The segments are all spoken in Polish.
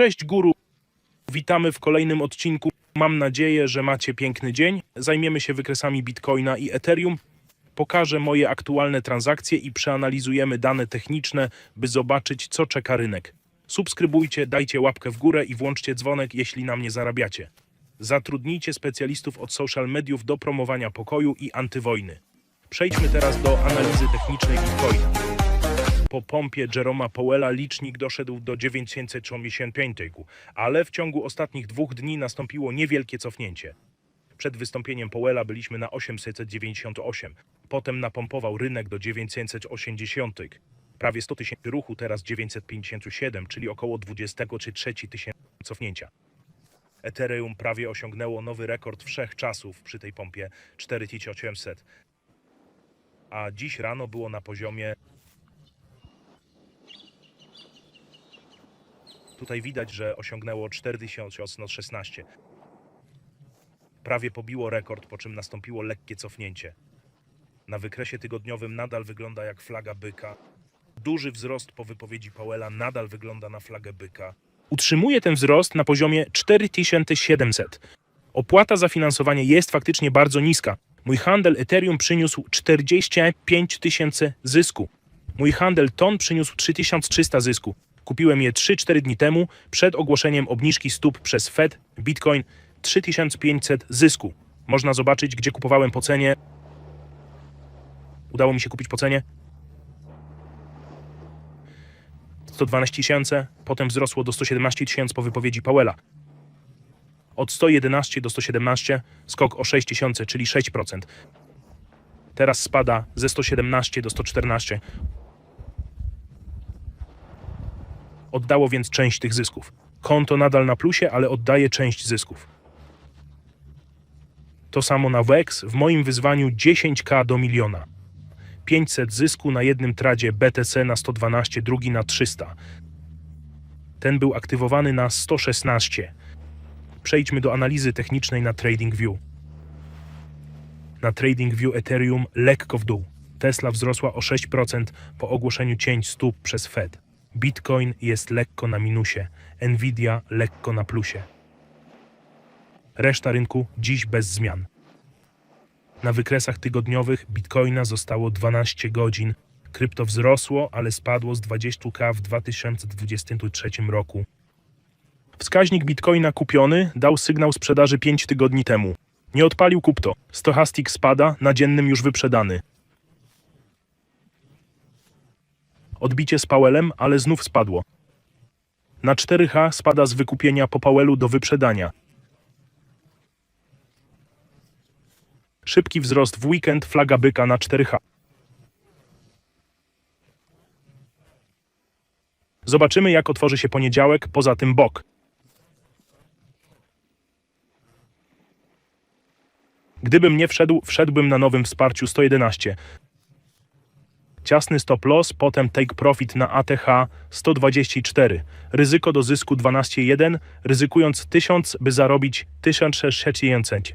Cześć guru, witamy w kolejnym odcinku. Mam nadzieję, że macie piękny dzień. Zajmiemy się wykresami Bitcoina i Ethereum. Pokażę moje aktualne transakcje i przeanalizujemy dane techniczne, by zobaczyć, co czeka rynek. Subskrybujcie, dajcie łapkę w górę i włączcie dzwonek, jeśli na mnie zarabiacie. Zatrudnijcie specjalistów od social mediów do promowania pokoju i antywojny. Przejdźmy teraz do analizy technicznej Bitcoina. Po pompie Jeroma Powella licznik doszedł do 985, ale w ciągu ostatnich dwóch dni nastąpiło niewielkie cofnięcie. Przed wystąpieniem Powella byliśmy na 898, potem napompował rynek do 980. Prawie 100 tysięcy ruchu, teraz 957, czyli około 20 czy 3 tysięcy cofnięcia. Ethereum prawie osiągnęło nowy rekord wszechczasów przy tej pompie 4800, a dziś rano było na poziomie Tutaj widać, że osiągnęło 4116. Prawie pobiło rekord, po czym nastąpiło lekkie cofnięcie. Na wykresie tygodniowym nadal wygląda jak flaga byka. Duży wzrost po wypowiedzi Powella nadal wygląda na flagę byka. Utrzymuje ten wzrost na poziomie 4700. Opłata za finansowanie jest faktycznie bardzo niska. Mój handel Ethereum przyniósł 45 tysięcy zysku. Mój handel ton przyniósł 3300 zysku. Kupiłem je 3-4 dni temu przed ogłoszeniem obniżki stóp przez Fed. Bitcoin 3500 zysku. Można zobaczyć, gdzie kupowałem po cenie. Udało mi się kupić po cenie 112 tysięcy, potem wzrosło do 117 tysięcy po wypowiedzi Powella. Od 111 do 117 skok o 6 tysięcy, czyli 6%. Teraz spada ze 117 do 114. Oddało więc część tych zysków. Konto nadal na plusie, ale oddaje część zysków. To samo na WEX w moim wyzwaniu 10k do miliona. 500 zysku na jednym tradzie BTC na 112, drugi na 300. Ten był aktywowany na 116. Przejdźmy do analizy technicznej na TradingView. Na TradingView Ethereum lekko w dół. Tesla wzrosła o 6% po ogłoszeniu cięć stóp przez Fed. Bitcoin jest lekko na minusie, Nvidia lekko na plusie. Reszta rynku dziś bez zmian. Na wykresach tygodniowych Bitcoina zostało 12 godzin. Krypto wzrosło, ale spadło z 20k w 2023 roku. Wskaźnik Bitcoina kupiony dał sygnał sprzedaży 5 tygodni temu. Nie odpalił kupto. Stochastic spada, na dziennym już wyprzedany. Odbicie z Powellem, ale znów spadło. Na 4H spada z wykupienia po Powellu do wyprzedania. Szybki wzrost w weekend, flaga byka na 4H. Zobaczymy, jak otworzy się poniedziałek, poza tym bok. Gdybym nie wszedł, wszedłbym na nowym wsparciu 111. Ciasny stop loss, potem take profit na ATH 124. Ryzyko do zysku 12,1, ryzykując 1000, by zarobić 1600.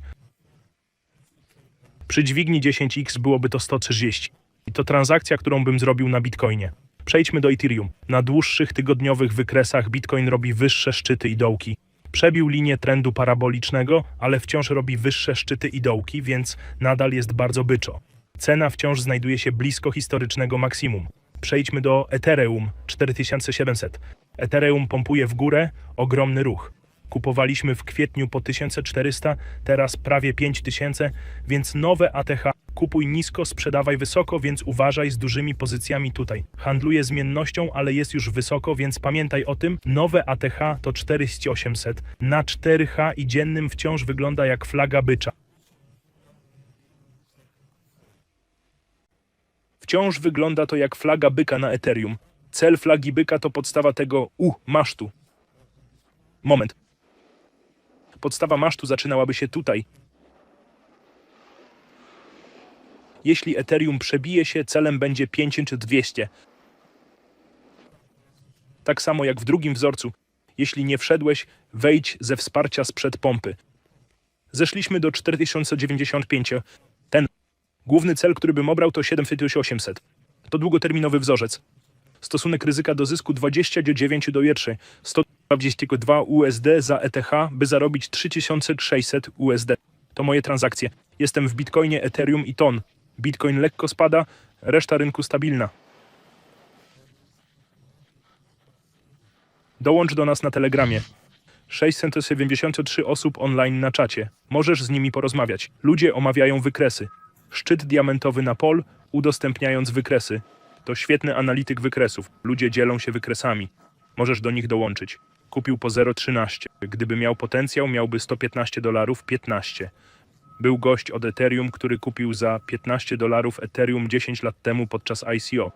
Przy dźwigni 10x byłoby to 130. I to transakcja, którą bym zrobił na Bitcoinie. Przejdźmy do Ethereum. Na dłuższych tygodniowych wykresach Bitcoin robi wyższe szczyty i dołki. Przebił linię trendu parabolicznego, ale wciąż robi wyższe szczyty i dołki, więc nadal jest bardzo byczo. Cena wciąż znajduje się blisko historycznego maksimum. Przejdźmy do Ethereum 4700. Ethereum pompuje w górę, ogromny ruch. Kupowaliśmy w kwietniu po 1400, teraz prawie 5000, więc nowe ATH. Kupuj nisko, sprzedawaj wysoko, więc uważaj z dużymi pozycjami tutaj. Handluję zmiennością, ale jest już wysoko, więc pamiętaj o tym. Nowe ATH to 4800. Na 4H i dziennym wciąż wygląda jak flaga bycza. Wciąż wygląda to jak flaga byka na Ethereum. Cel flagi byka to podstawa tego U, masztu. Moment. Podstawa masztu zaczynałaby się tutaj. Jeśli Ethereum przebije się, celem będzie 5 czy 200. Tak samo jak w drugim wzorcu. Jeśli nie wszedłeś, wejdź ze wsparcia sprzed pompy. Zeszliśmy do 4095. Główny cel, który bym obrał, to 7800. To długoterminowy wzorzec. Stosunek ryzyka do zysku 20 do 9 do 1. 122 USD za ETH, by zarobić 3600 USD. To moje transakcje. Jestem w Bitcoinie, Ethereum i TON. Bitcoin lekko spada, reszta rynku stabilna. Dołącz do nas na Telegramie. 673 osób online na czacie. Możesz z nimi porozmawiać. Ludzie omawiają wykresy. Szczyt diamentowy na pol, udostępniając wykresy. To świetny analityk wykresów. Ludzie dzielą się wykresami. Możesz do nich dołączyć. Kupił po 0,13. Gdyby miał potencjał, miałby 115 dolarów 15. Był gość od Ethereum, który kupił za 15 dolarów Ethereum 10 lat temu podczas ICO.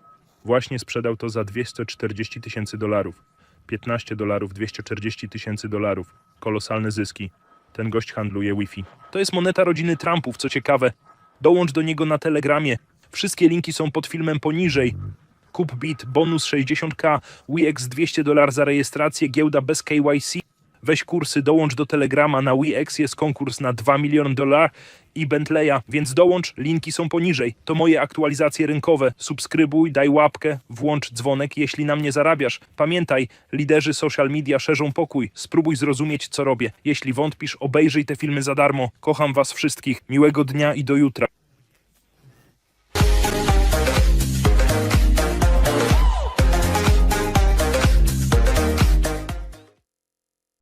Właśnie sprzedał to za 240 tysięcy dolarów. 15 dolarów, 240 tysięcy dolarów. Kolosalne zyski. Ten gość handluje Wi-Fi. To jest moneta rodziny Trumpów, co ciekawe. Dołącz do niego na Telegramie. Wszystkie linki są pod filmem poniżej. Kup bit, bonus 60k, WIX 200 dolar za rejestrację, giełda bez KYC. Weź kursy, dołącz do Telegrama, na WIX jest konkurs na 2 miliony dolar i Bentleya, więc dołącz, linki są poniżej. To moje aktualizacje rynkowe. Subskrybuj, daj łapkę, włącz dzwonek, jeśli na mnie zarabiasz. Pamiętaj, liderzy social media szerzą pokój. Spróbuj zrozumieć, co robię. Jeśli wątpisz, obejrzyj te filmy za darmo. Kocham was wszystkich. Miłego dnia i do jutra.